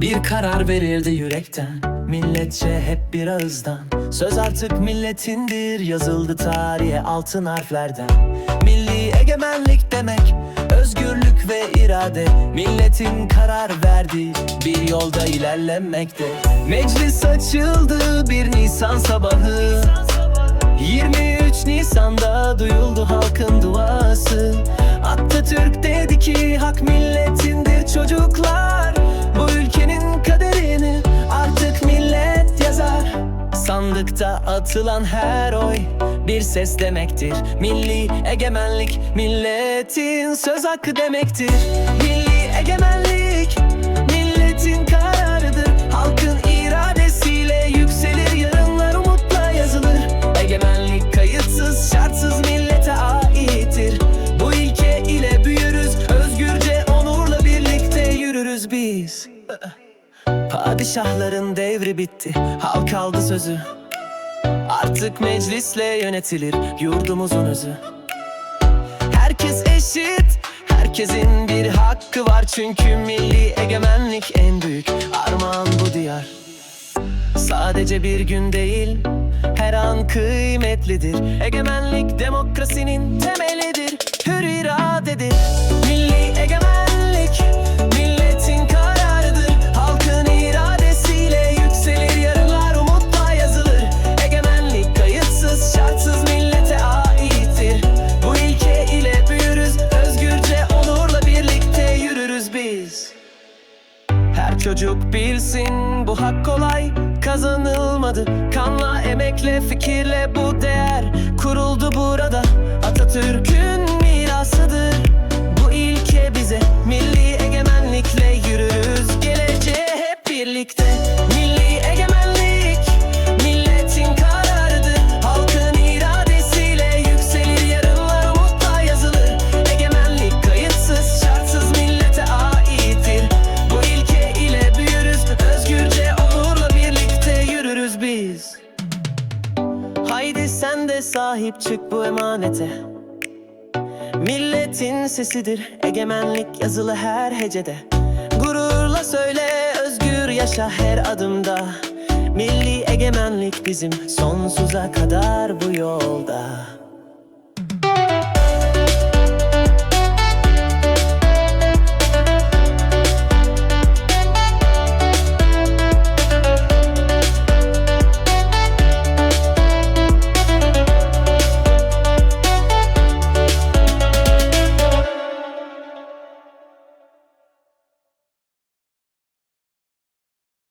Bir karar verildi yürekten. Milletçe hep bir ağızdan Söz artık milletindir Yazıldı tarihe altın harflerden. Milli egemenlik demek Özgürlük ve irade. Milletin karar verdiği Bir yolda ilerlemekte Meclis açıldı bir Nisan sabahı. 23 Nisan'da duyuldu halkın duası. Atatürk dedi ki hak Sandıkta atılan her oy bir ses demektir. Milli egemenlik milletin söz hakkı demektir. Milli egemenlik milletin kararıdır. Halkın iradesiyle yükselir yarınlar umutla yazılır. Egemenlik kayıtsız şartsız millete aittir. Bu ilke ile büyürüz özgürce onurla birlikte yürürüz biz Padişahların devri bitti. Halk aldı sözü. Artık meclisle yönetilir yurdumuzun özü. Herkes eşit Herkesin bir hakkı var. Çünkü milli egemenlik en büyük armağan bu diyar. Sadece bir gün değil Her an kıymetlidir. Egemenlik demokrasinin temelidir Hür iradedir. Milli her çocuk bilsin bu hak kolay. Kazanılmadı. Kanla, emekle, fikirle bu değer kuruldu burada. Atatürk'ün mirasıdır Haydi sen de sahip çık bu emanete. Milletin sesidir egemenlik yazılı her hecede. Gururla söyle özgür yaşa her adımda. Milli egemenlik bizim sonsuza kadar bu yolda